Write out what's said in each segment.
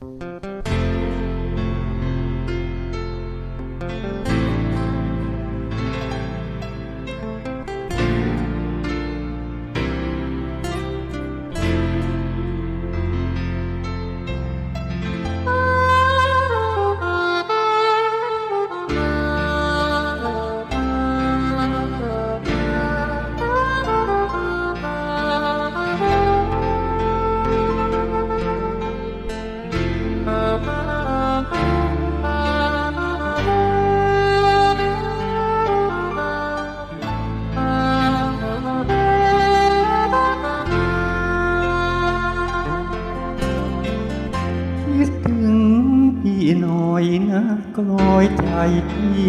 คิ นะกลอยใจพี่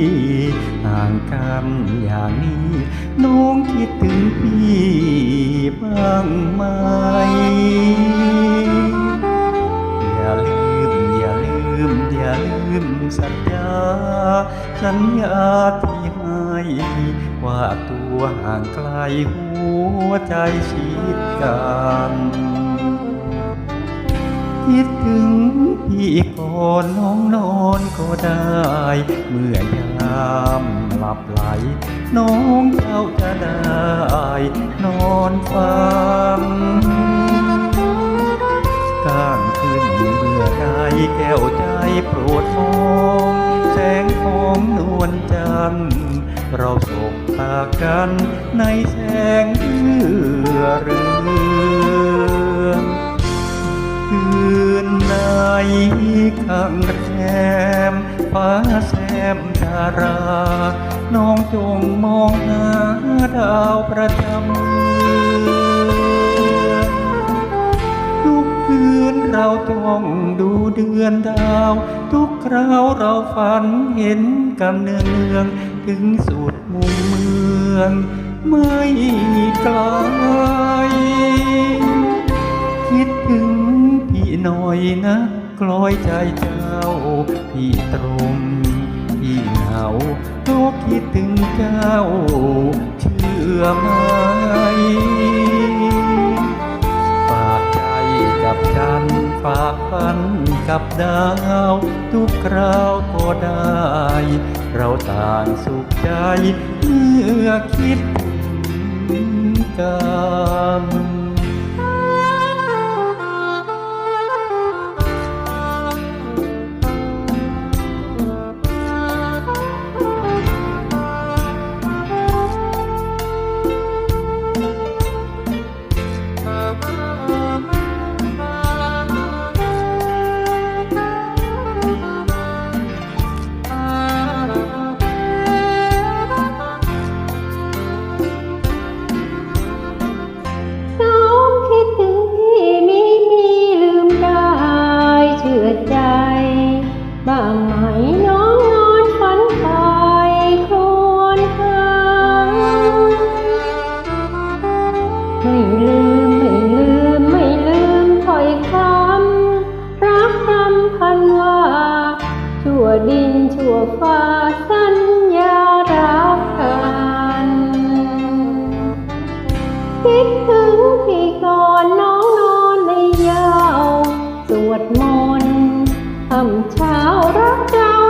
ห่างกันอย่างนี้ น้องคิดถึงพี่บ้างไหมอย่าลืมอย่าลืมอย่าลืมสัญญาสัญญาที่ให้ว่าตัวห่างไกลหัวใจชิดกัน คิดถึงพี่ก่อนน้องนอนก็ได้ เมื่อยามหลับไหล น้องเจ้าจะได้ นอนฟังก้างขึ้นเบื่อใดแก้วใจโปรดมองแสงของนวลจันทร์เราสบตากันในแสงเรือ ข้างแรมฟ้าแซมดารา น้องจงมองหาดาวประจำทุกคืนเราต้องดูเดือนดาว ทุกคราวเราฝันเห็นกันเนืองเนืองถึงสุดมุมเมือง ไม่ไกลคิดถึงพี่หน่อยนะ กลอยใจเจ้า พี่ตรงพี่เหงาเพราะคิดถึงเจ้า เชื่อไหมฝากใจกับจันฝากฝันกับดาว ทุกคราวก็ได้ เราต่างสุขใจเมื่อคิดถึงกัน ฟ้าสัญญารักกันคิดถึงพี่ก่อนน้องนอนในยาว สวดมนต์ทำเช้ารักเจ้า